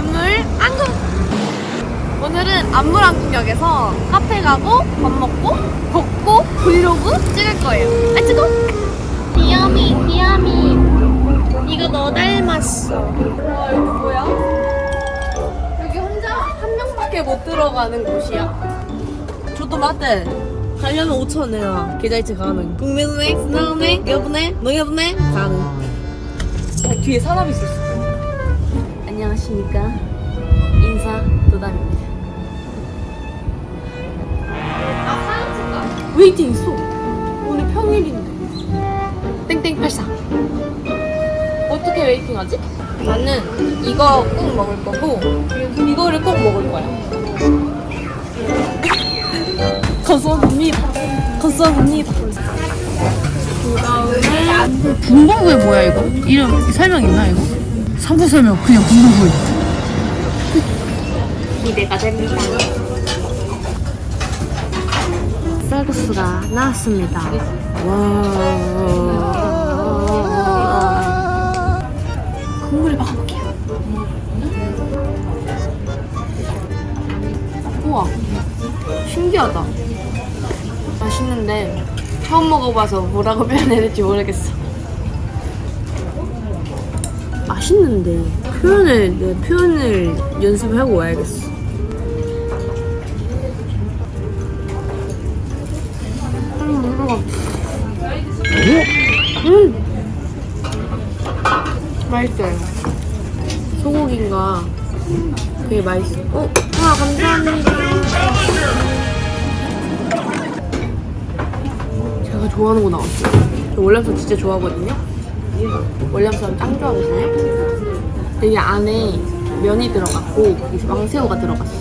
안물 안국. 오늘은 안물 안국역에서 카페 가고 밥 먹고 걷고 브이로그 찍을 거예요. 렛츠고 귀야미 귀야미 이거 너 닮았어. 와 여기 뭐야? 여기 혼자 한 명밖에 못 들어가는 곳이야. 저도 맞대. 가려면 5천 원 내라 계좌이체 가능. 국민은행 신한은행 여분행 농협은행 가능. 어 뒤에 사람 있었어 안녕하십니까? 인사 도담입니다. 웨이팅 있어. 오늘 평일인데. 땡땡 84 어떻게 웨이팅 하지? 나는 이거 꼭 먹을 거고 이거를 꼭 먹을 거야. 감사합니다 감사합니다 그 다음에 군복구이 뭐야 이거? 이름 설명 있나 이거? 상부 설명 그냥 군복구이 기대가 됩니다. 쌀국수가 나왔습니다. 와. 국물을 먹어볼게요. 우와, 신기하다. 맛있는데 처음 먹어봐서 뭐라고 표현해야 될지 모르겠어. 맛있는데 표현을 내 표현을 연습을 하고 와야겠어. 음, 맛있어요. 소고기인가 되게 맛있어. 어, 아 감사합니다. 제가 좋아하는 거 나왔어요. 저 월남쌈 진짜 좋아하거든요. 월남쌈 짱 좋아하거든요. 여기 안에 면이 들어갔고 왕새우가 들어갔어.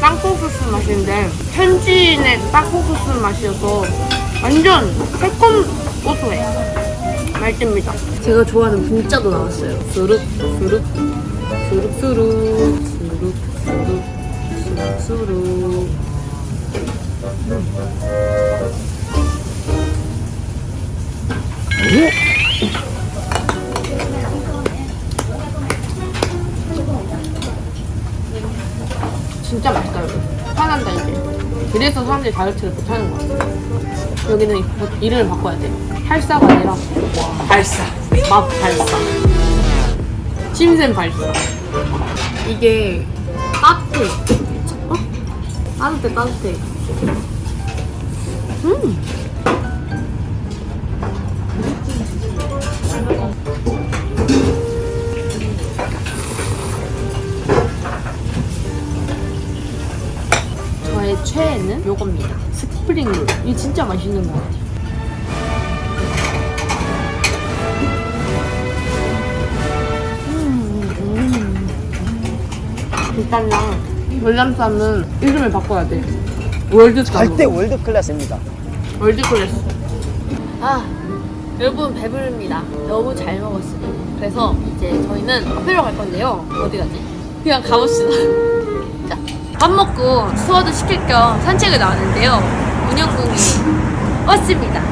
땅콩 소스 맛인데 현지인의 땅콩 소스 맛이어서 완전 새콤 고소해. 맛집니다. 제가 좋아하는 분짜도 나왔어요. 수룩 수룩 수룩 수룩 수룩 수룩 수룩 수룩 진짜 맛있다 여기. 편한다 이제 그래서 사람들이 다이어트를 못하는 것 같아 여기는 이- 이름을 바꿔야 돼 팔사가 아니라 발사. 맛 발사. 침샘 발사. 이게 따뜻해. 어? 따뜻해 따뜻해. 음 최애는 요겁니다. 스프링롤. 이게 진짜 맛있는 것 같아요. 음, 음. 일단은 월남쌈은 이름을 바꿔야 돼. 월드쌈. 절대 월드 클래스입니다. 월드 클래스. 아, 여러분 배부릅니다. 너무 잘 먹었어요. 그래서 이제 저희는 카페로 갈 건데요. 어디 가지? 그냥 가봅시다. 자, 밥 먹고 투어도 시킬 겸 산책을 나왔는데요. 운영궁이 왔습니다.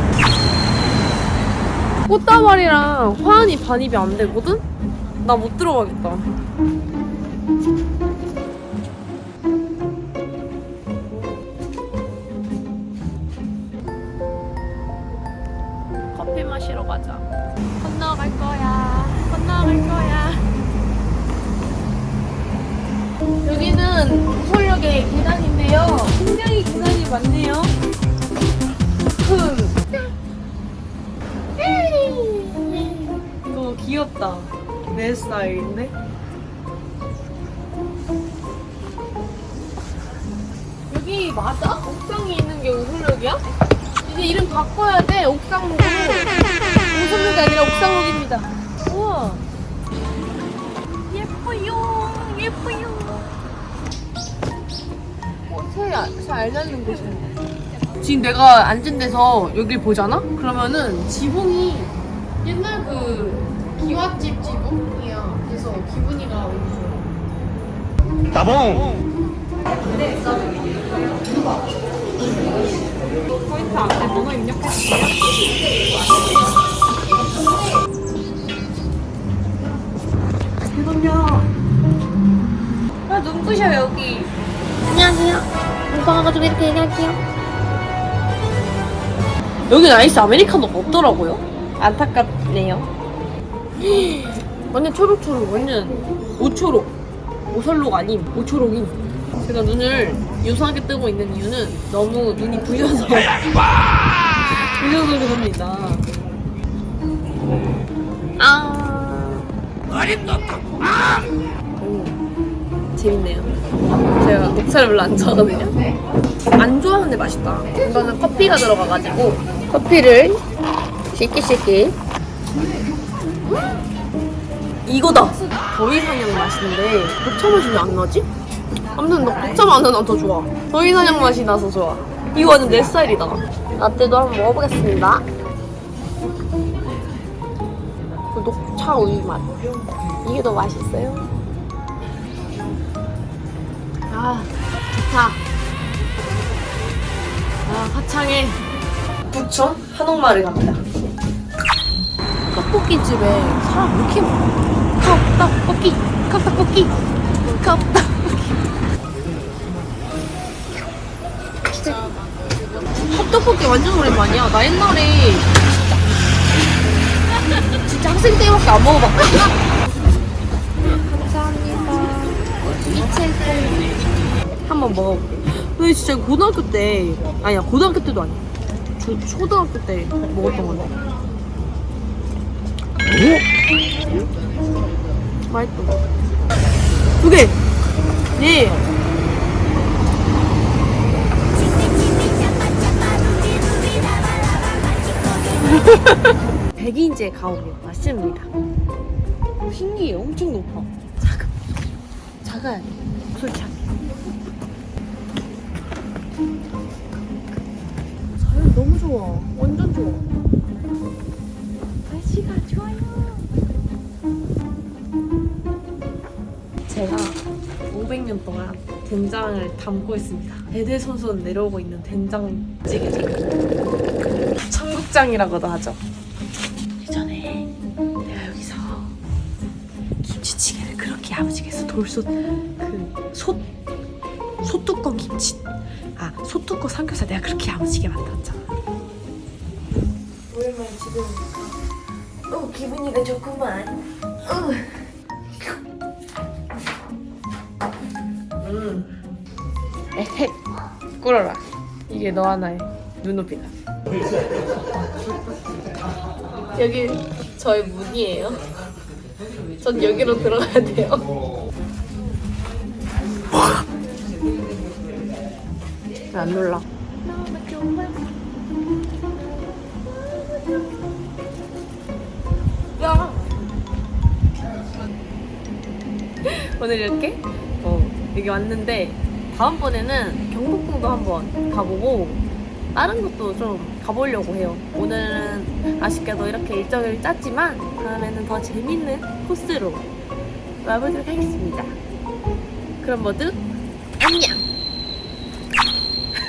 꽃다발이랑 화환이 반입이 안 되거든? 나 못 들어가겠다. 커피 마시러 가자. 건너갈 거야. 건너갈 거야. 여기는 서울역의 계단인데요. 굉장히 계단이 많네요. 흠. 이거 귀엽다. 내 스타일인데? 여기 맞아? 옥상에 있는 게 우설역이야? 이제 이름 바꿔야 돼. 옥상목으로. 우설역이 아니라 옥상목입니다. 우와. 예뻐요. 예뻐요. 어, 새, 새알 낳는 곳이네. 지금 내가 앉은 데서 여길 보잖아? 그러면은 지붕이 옛날 그 기와집 지붕이야. 그래서 기분이가 너무 좋아. 따봉! 포인트 앞에 번호 입력해주세요. 아, 눈부셔, 여기. 와가지고 이렇게 얘기할게요. 여긴 아이스 아메리카노가 없더라고요. 안타깝네요. 완전 초록초록, 완전 오초록. 오설록 아님, 오초록임. 제가 눈을 유사하게 뜨고 있는 이유는 너무 눈이 부셔서. 부셔서 그럽니다. 아. 오, 재밌네요. 제가 녹차를 별로 안 좋아하거든요. 안 좋아하는데 맛있다. 이거는 커피가 들어가가지고 커피를 쉽게 쉽게 이거다. 더위 사냥 맛인데 녹차 맛이 왜 안 나지? 아무튼 녹- 녹차 맛은 난더 좋아. 더위 사냥 맛이 나서 좋아. 이거 완전 내 스타일이다. 라떼도 한번 먹어보겠습니다. 그 녹차 우유 맛. 이게 더 맛있어요. 아, 좋다. 아, 화창해. 부천 한옥마을 갑니다. 떡볶이 집에 사람 왜 이렇게 많아? 컵떡볶이, 컵떡볶이, 컵떡볶이. 진짜 컵떡볶이 완전 오랜만이야. 나 옛날에 진짜, 진짜 학생 때밖에 안 먹어봤거든. 한번 먹어볼게. 근데 진짜 고등학교 때 아니야 고등학교 때도 아니야. 초, 초등학교 때 먹었던 건데. 맛있다. 두 개. 예. 백인제 가오류 맞습니다. 신기해, 엄청 높아. 작아. 작아야 돼. 솔직하게. 자연 너무 좋아. 완전 좋아. 날씨가 좋아요. 제가 500년 동안 된장을 담고 있습니다. 대대손손 내려오고 있는 된장찌개. 청국장이라고도 하죠. 예전에 내가 여기서 김치찌개를 그렇게 아버지께서 돌솥 그 솥 소뚜껑 김치 아 소뚜껑 삼겹살 내가 그렇게 야무지게 만들었잖아. 오랜만에 지금 어 기분이가 좋구만. 어. 음. 에헤 꿇어라. 이게 너 하나의 눈높이다. 여기 저희 문이에요. 전 여기로 들어가야 돼요. 왜 안 놀라? 야! 오늘 이렇게 어, 여기 왔는데 다음번에는 경복궁도 한번 가보고 다른 것도 좀 가보려고 해요. 오늘은 아쉽게도 이렇게 일정을 짰지만 다음에는 더 재밌는 코스로 와보도록 하겠습니다. 그럼 모두 안녕!